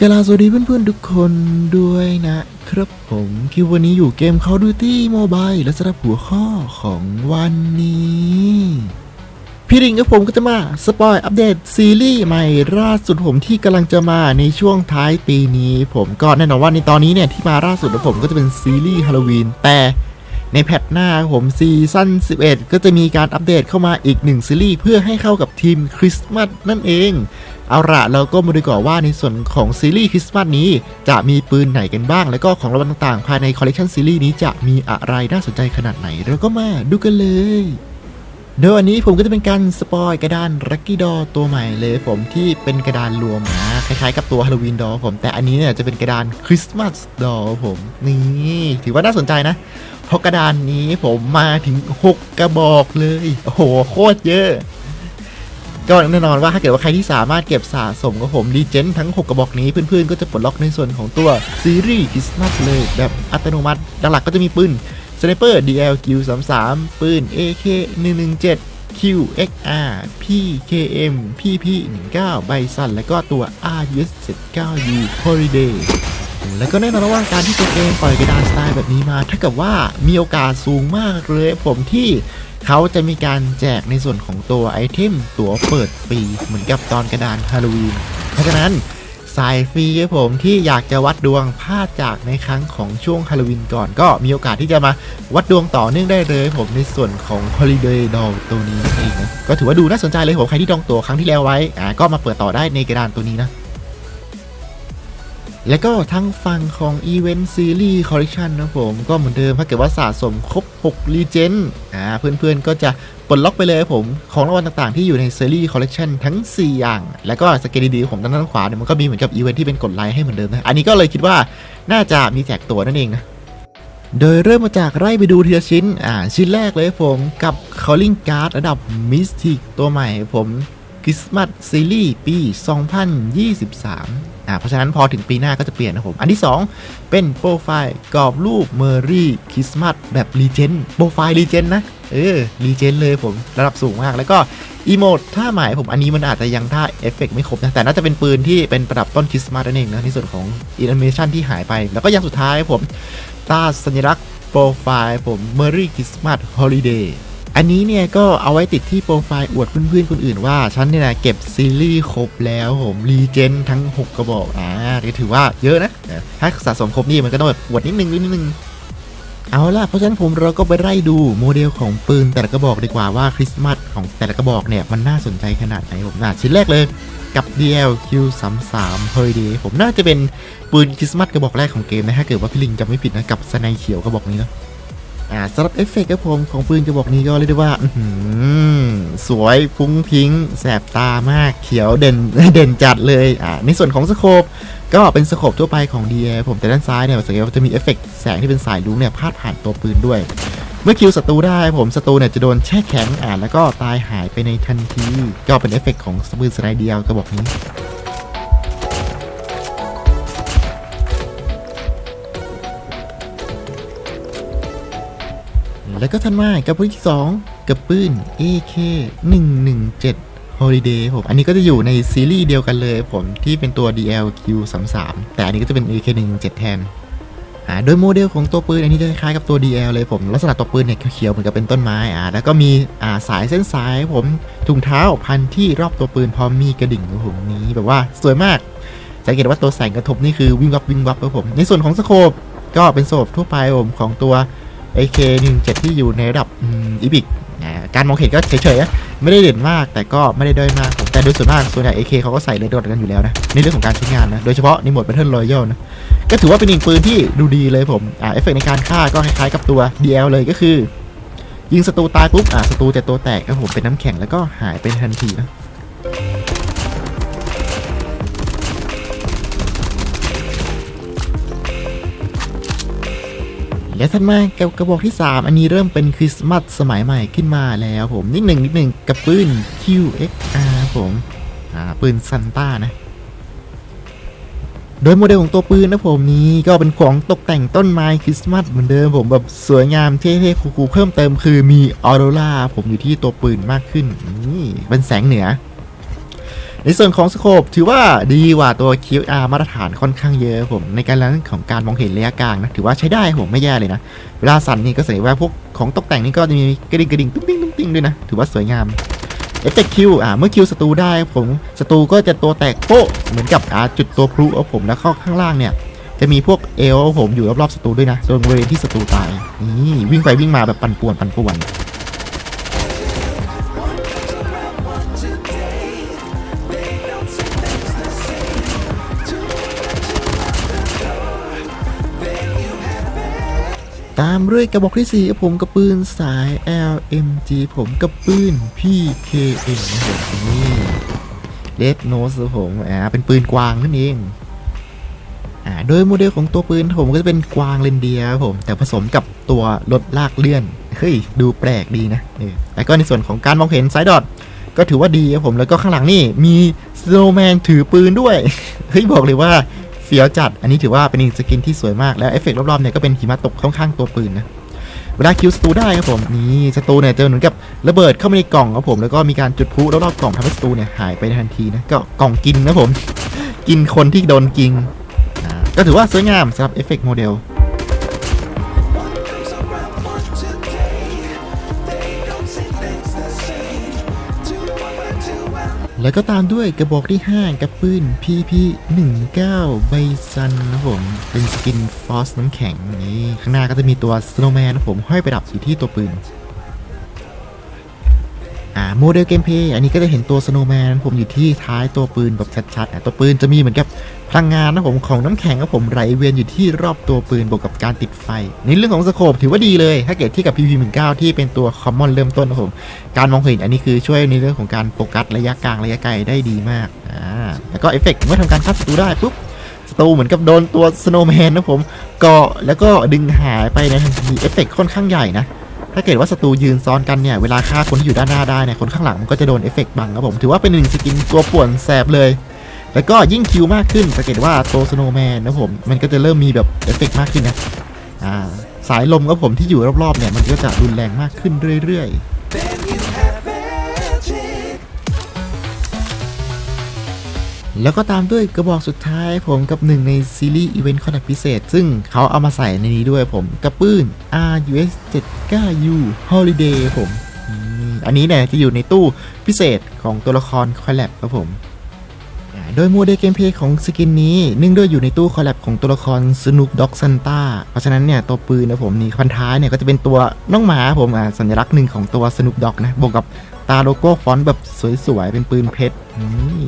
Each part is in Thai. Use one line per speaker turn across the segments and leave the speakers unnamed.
กราสวัสดีเพื่อนๆทุกคนด้วยนะครับผมคือวันนี้อยู่เกม Call of Duty Mobile และสำหรับหัวข้อของวันนี้ พี่ริงกับผมก็จะมา สปอยอัปเดตซีรีส์ใหม่ล่าสุดผมที่กำลังจะมาในช่วงท้ายปีนี้ ผมก็แน่นอนว่าในตอนนี้เนี่ย ที่มาล่าสุดของผมก็จะเป็นซีรีส์ฮาโลวีนแต่ในแพทหน้าผมซีซั่น 11 ก็จะมีการอัปเดตเข้ามาอีกหนึ่งซีรีส์เพื่อให้เข้ากับทีมคริสต์มาสนั่นเอง เอาละเราก็มาดูก่อนว่าในส่วนของซีรีส์คริสต์มาสนี้ จะมีปืนไหนกันบ้าง แล้วก็ของรางวัลต่างๆ ภายในคอลเลกชันซีรีส์นี้จะมีอะไรน่าสนใจขนาดไหน เราก็มาดูกันเลยโดยวันนี้ผมก็จะเป็นการสปอยกระดานรักกี้ดอตัวใหม่เลยผมที่เป็นกระดานรวมนะคล้ายๆกับตัวฮาโลวีนดอผม แต่อันนี้เนี่ยจะเป็นกระดานคริสต์มาสดอผมนี่ถือว่าน่าสนใจนะ เพราะกระดานนี้ผมมาถึง 6 กระบอกเลย โอ้โห โคตรเยอะ ก็แน่นอนว่าถ้าเกิดว่าใครที่สามารถเก็บสะสมกับผมดีเจนทั้ง 6 กระบอกนี้เพื่อนๆ ก็จะปลดล็อกในส่วนของตัวซีรีส์คริสต์มาสเลยแบบอัตโนมัติหลักๆก็จะมีปืนสไนเปอร์ DLQ33 ปืน AK 117 QXR PKM PP19 ไบซันและก็ตัว RUS 79U Holiday แล้วก็แน่นอนว่าการที่ตัวเองปล่อยกระดานสไตล์แบบนี้มา ถ้ากับว่ามีโอกาสสูงมากเลยผมที่ เขาจะมีการแจกในส่วนของตัวไอเทมตั๋วเปิดฟรีเหมือนกับตอนกระดานฮาโลวีน เพราะฉะนั้นสายฟรีครับผมที่อยากจะวัดดวงพลาดจากในครั้งของช่วงฮาโลวีนก่อน ก็มีโอกาสที่จะมาวัดดวงต่อเนื่องได้เลยผมในส่วนของ Holiday Doll ตัวนี้เองนะก็ถือว่าดูน่าสนใจเลยผมใครที่ดองตัวครั้งที่แล้วไว้อ่าก็มาเปิดต่อได้ในกระดานตัวนี้นะ แล้วก็ทั้งฟังของ Event Series Collection นนะผม ก็เหมือนเดิมถ้าเกิดว่าสะสมครบ6 Legend อ่าเพื่อนๆก็จะปลดล็อกไปเลยครับผม ของรางวัลต่างๆที่อยู่ใน Series Collection ทั้ง 4 อย่าง แล้วก็สเกลดีๆของด้านด้านขวาเนี่ยมันก็มีเหมือนกับอีเวนท์ที่เป็นกดไลค์ให้เหมือนเดิมนะ อันนี้ก็เลยคิดว่าน่าจะมีแจกตัวนั่นเองนะโดยเริ่มมาจากไล่ไปดูทีละชิ้น อ่าชิ้นแรกเลยผมกับ Calling Card ระดับ Mystic ตัวใหม่ผม คริสต์มาสซีรีส์ปี 2023 อ่าเพราะฉะนั้นพอถึงปีหน้าก็จะเปลี่ยนนะผม อันที่ 2 เป็นโปรไฟล์กรอบรูปเมอรี่คริสต์มาสแบบรีเจนโปรไฟล์รีเจนนะ เออรีเจนเลยผมระดับสูงมาก แล้วก็อีโมดท่าหมายผมอันนี้มันอาจจะยังท่าเอฟเฟกไม่ครบนะ แต่น่าจะเป็นปืนที่เป็นประดับต้นคริสต์มาสนั่นเองนะในส่วนของอินเมชันที่หายไป แล้วก็อย่างสุดท้ายผมตาสัญลักษณ์โปรไฟล์ผม Merry Christmas Holiday อั อันนี้เนี่ยก็เอาไว้ติดที่โปรไฟล์อวดเพื่อนๆคนอื่นว่าฉันเนี่ยนะเก็บซีรีส์ครบแล้วผมรีเจนทั้ง 6 กระบอกอ่าก็ถือว่าเยอะนะ ถ้าสะสมครบนี่มันก็ต้องแบบอวดนิดนึงนิดนึงเอาล่ะ เพราะฉะนั้นผมเราก็ไปไล่ดูโมเดลของปืนแต่ละกระบอกดีกว่าว่าคริสต์มาสของแต่ละกระบอกเนี่ย มันน่าสนใจขนาดไหนผมน่ะชิ้นแรกเลยกับ DLQ33 Holiday ผมน่าจะเป็นปืนคริสต์มาสกระบอกแรกของเกมนะถ้าเกิดว่าพี่ลิงจำไม่ผิดนะกับสไนเขียวกระบอกนี้เนาะ อ่าสำหรับเอฟเฟกต์ครับผมของปืนกระบอกนี้ก็เรียกได้ว่าสวยฟุ้งพิงแสบตามากเขียวเด่นเด่นจัดเลยอ่าในส่วนของสโคปก็เป็นสโคปทั่วไปของ DA ผมแต่ด้านซ้ายเนี่ยสังเกตว่าจะมีเอฟเฟกต์แสงที่เป็นสายลุ้งเนี่ยพาดผ่านตัวปืนด้วย เมื่อคิวศัตรูได้ผมศัตรูเนี่ยจะโดนแช่แข็งอ่าแล้วก็ตายหายไปในทันที ก็เป็นเอฟเฟกต์ของปืนสไนเดียวกระบอกนี้ แล้วก็ทันมากับปืนที่ 2 กับปืน AK 117 Holiday ผมอันนี้ก็จะอยู่ในซีรีส์เดียวกันเลยผมที่เป็นตัว DLQ33 แต่อันนี้ก็จะเป็น AK 117แทนอ่าโดยโมเดลของตัวปืนอันนี้จะคล้ายกับตัว DL เลยผม ลักษณะตัวปืนเนี่ยเขียวๆเหมือนกับเป็นต้นไม้อ่าแล้วก็มีอ่าสายเส้นสายผมถุงเท้าพันที่รอบตัวปืนพร้อมมีกระดิ่งของผมนี้แบบว่าสวยมากสังเกตว่าตัวแสงกระทบนี่คือวิ่งวับวิ่งวับครับผม ในส่วนของสโคปก็เป็นโซบทั่วไปผมของตัว AK 1 7 ที่อยู่ในระดับอีบิกการมองเห็นก็เฉยๆไม่ได้เด่นมากแต่ก็ไม่ได้ด้อยมากแต่โดยส่วนมากส่วนใหญ่ AK เขาก็ใส่เลดดอทกันอยู่แล้วนะในเรื่องของการใช้งานนะโดยเฉพาะในโหมด Battle Royale นะก็ถือว่าเป็นอีกปืนที่ดูดีเลยผมอ่าเอฟเฟกในการฆ่าก็คล้ายๆกับตัว DL เลยก็คือ ยิงศัตรูตายปุ๊บอ่าศัตรูจะตัวแตกครับผมเป็นน้ำแข็งแล้วก็หายไปทันทีนะ และถัดมากับกระบอกที่ 3 อันนี้เริ่มเป็นคริสต์มาสสมัยใหม่ขึ้นมาแล้วผมนิดหนึ่งนิดหนึ่งกับปืน QXR ผมอ่าปืนซันต้านะ โดยโมเดลของตัวปืนนะผมนี้ก็เป็นของตกแต่งต้นไม้คริสต์มาสเหมือนเดิมผมแบบสวยงามเท่ๆคูลๆเพิ่มเติมคือมีออโรราผมอยู่ที่ตัวปืนมากขึ้นนี่เป็นแสงเหนือ ในส่วนของสโคปถือว่าดีกว่าตัว QR มาตรฐานค่อนข้างเยอะผม ในการเรื่องของการมองเห็นระยะกลางนะถือว่าใช้ได้ผมไม่แย่เลยนะ เวลาสั่นนี่ก็สังเกตว่าพวกของตกแต่งนี่ก็จะมีกระดิ่งกระดิ่งตุ้งติ้งตุ้งติ้งด้วยนะ ถือว่าสวยงามเอฟเฟกคิวอ่าเมื่อคิวศัตรูได้ผมศัตรูก็จะตัวแตกโป๊ะเหมือนกับอ่าจุดตัวพลุครับผมแล้วก็ข้างล่างเนี่ยจะมีพวกเอลผมอยู่รอบๆศัตรูด้วยนะตรงบริเวณที่ศัตรูตายนี่วิ่งไปวิ่งมาแบบปั่นป่วนปั่นป่วน ตามด้วยกระบอกที่4ครับผมกับปืนสาย LMG ผมกับปืน PKM นะครับผมนี่เลดโนสผมอ่าเป็นปืนกวางนั่นเองอ่าโดยโมเดลของตัวปืนผมก็จะเป็นกวางเรนเดียร์ครับผม แต่ผสมกับตัวรถลากเลื่อนเฮ้ยดูแปลกดีนะเออแล้วก็ในส่วนของการมองเห็นไซดอทก็ถือว่าดีครับผมแล้วก็ข้างหลังนี่มีสโนว์แมนถือปืนด้วยเฮ้ยบอกเลยว่า เฟี้ยวจัด อันนี้ถือว่าเป็นอีกสกินที่สวยมาก แล้วเอฟเฟกต์รอบๆเนี่ยก็เป็นหิมะตกค่อนข้างตัวปืนนะ เวลาคิวสตูได้ครับผม นี่สตูเนี่ยจะเหมือนกับระเบิดเข้ามาในกล่องครับผม แล้วก็มีการจุดพลุรอบๆกล่องทำให้สตูเนี่ยหายไปทันทีนะ ก็กล่องกินนะผม กินคนที่โดนกิง ก็ถือว่าสวยงามสำหรับเอฟเฟกต์โมเดล แล้วก็ตามด้วยกระบอกที่ 5 กับปืน PP 1 9 ใบซันนะผม เป็นสกินฟอสน้ำแข็งนี่ข้างหน้าก็จะมีตัวสโนว์แมนนะผมห้อยประดับอยู่ที่ตัวปืน อ่าโมเดลเกมเพย์อันนี้ก็จะเห็นตัวสโนว์แมนผมอยู่ที่ท้ายตัวปืนแบบชัดๆอะตัวปืนจะมีเหมือนกับพลังงานนะผมของน้ำแข็งครับผมไหลเวียนอยู่ที่รอบตัวปืนบวกกับการติดไฟ ในเรื่องของสโคปถือว่าดีเลย ถ้าเกิดที่กับ PP19 ที่เป็นตัวคอมมอนเริ่มต้นนะผมการมองเห็นอันนี้คือช่วยในเรื่องของการโฟกัสระยะกลางระยะไกลได้ดีมากอ่าแล้วก็เอฟเฟกต์เมื่อทำการฆ่าศัตรูได้ปุ๊บศัตรูเหมือนกับโดนตัวสโนว์แมนนะผมเกาะแล้วก็ดึงหายไปในทันทีเอฟเฟกต์ค่อนข้างใหญ่นะ ถ้าเกิดว่าศัตรูยืนซ้อนกันเนี่ยเวลาฆ่าคนที่อยู่ด้านหน้าได้เนี่ยคนข้างหลังมันก็จะโดนเอฟเฟกต์บังครับผมถือว่าเป็นหนึ่งสกินตัวป่วนแสบเลย แล้วก็ยิ่งคิวมากขึ้นสังเกตว่าตัวสโนว์แมนนะผมมันก็จะเริ่มมีแบบเอฟเฟกต์มากขึ้นนะอ่าสายลมครับผมที่อยู่รอบๆเนี่ยมันก็จะรุนแรงมากขึ้นเรื่อยๆ แล้วก็ตามด้วยกระบอกสุดท้ายผมกับหนึ่งในซีรีส์อีเวนต์คอนแทคพิเศษ ซึ่งเขาเอามาใส่ในนี้ด้วยผมกับปืน RUS 79U Holiday ผมอันนี้เนี่ยจะอยู่ในตู้พิเศษของตัวละครคอลแลบครับผม โดยโมเดลเกมเพลย์ของสกินนี้เนื่องด้วยอยู่ในตู้คอลแลบของตัวละคร Snoop Dogg Santa เพราะฉะนั้นเนี่ยตัวปืนนะผมนี่พันท้ายเนี่ยก็จะเป็นตัวน้องหมาผมอ่าสัญลักษณ์หนึ่งของตัว Snoop Dogg นะบวกกับตาโลโก้ฟอนต์แบบสวยๆ เป็นปืนเพชรนี่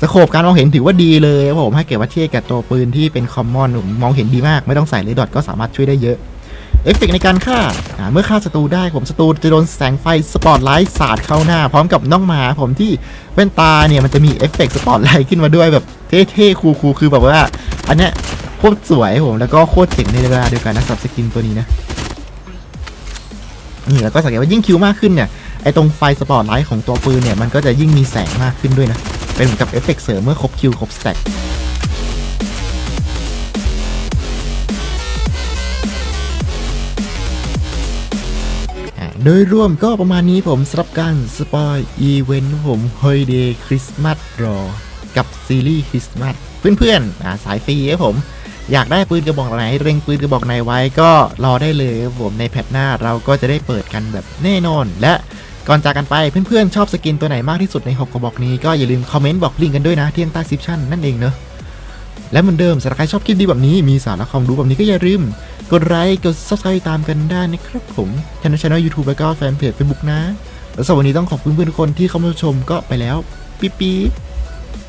สโคปการมองเห็นถือว่าดีเลยครับผมให้เก็บว่าเทียบกับตัวปืนที่เป็นคอมมอนมองเห็นดีมาก ไม่ต้องใส่เลดอทก็สามารถช่วยได้เยอะเอฟเฟกต์ในการฆ่า เมื่อฆ่าศัตรูได้ผมศัตรูจะโดนแสงไฟสปอตไลท์สาดเข้าหน้า พร้อมกับน้องหมาผมที่แว่นตาเนี่ยมันจะมีเอฟเฟกต์สปอตไลท์ขึ้นมาด้วยแบบเท่ๆ คูลๆคือแบบว่า อันเนี้ยโคตรสวยผมแล้วก็โคตรเจ๋งในเวลาเดียวกันนะสำหรับสกินตัวนี้นะนี่แล้วก็สังเกตว่ายิ่งคิวมากขึ้นเนี่ยไอตรงไฟสปอตไลท์ของตัวปืนเนี่ยมันก็จะยิ่งมีแสงมากขึ้นด้วยนะ เป็นเหมือนกับเอฟเฟกต์เสริมเมื่อครบคิวครบสแต็กโดยรวมก็ประมาณนี้ผมสำหรับการสปอยอีเวนต์ผม Holiday Christmas Raw กับซีรีส์คริสต์มาสเพื่อนๆอ่าสายฟรีครับผมอยากได้ปืนกระบอกไหนเร่งปืนกระบอกไหนไว้ก็รอได้เลยครับผมในแพทหน้าเราก็จะได้เปิดกันแบบแน่นอน และ ก่อนจากกันไปเพื่อนๆชอบสกินตัวไหนมากที่สุดใน6กระบอกนี้ก็อย่าลืมคอมเมนต์บอกลิงก์กันด้วยนะที่ใต้ซิปชั่นนั่นเองเนอะและเหมือนเดิมสำหรับใครชอบคลิปดีแบบนี้มีสาระความรู้แบบนี้ก็อย่าลืมกดไลค์กด subscribe ตามกันได้นะครับผมทางช่อง YouTube แล้วก็แฟนเพจ Facebook นะ แล้วสำหรับวันนี้ต้องขอบคุณเพื่อนๆทุกคนที่เข้ามาชมก็ไปแล้ว ปิ๊บปิ๊บ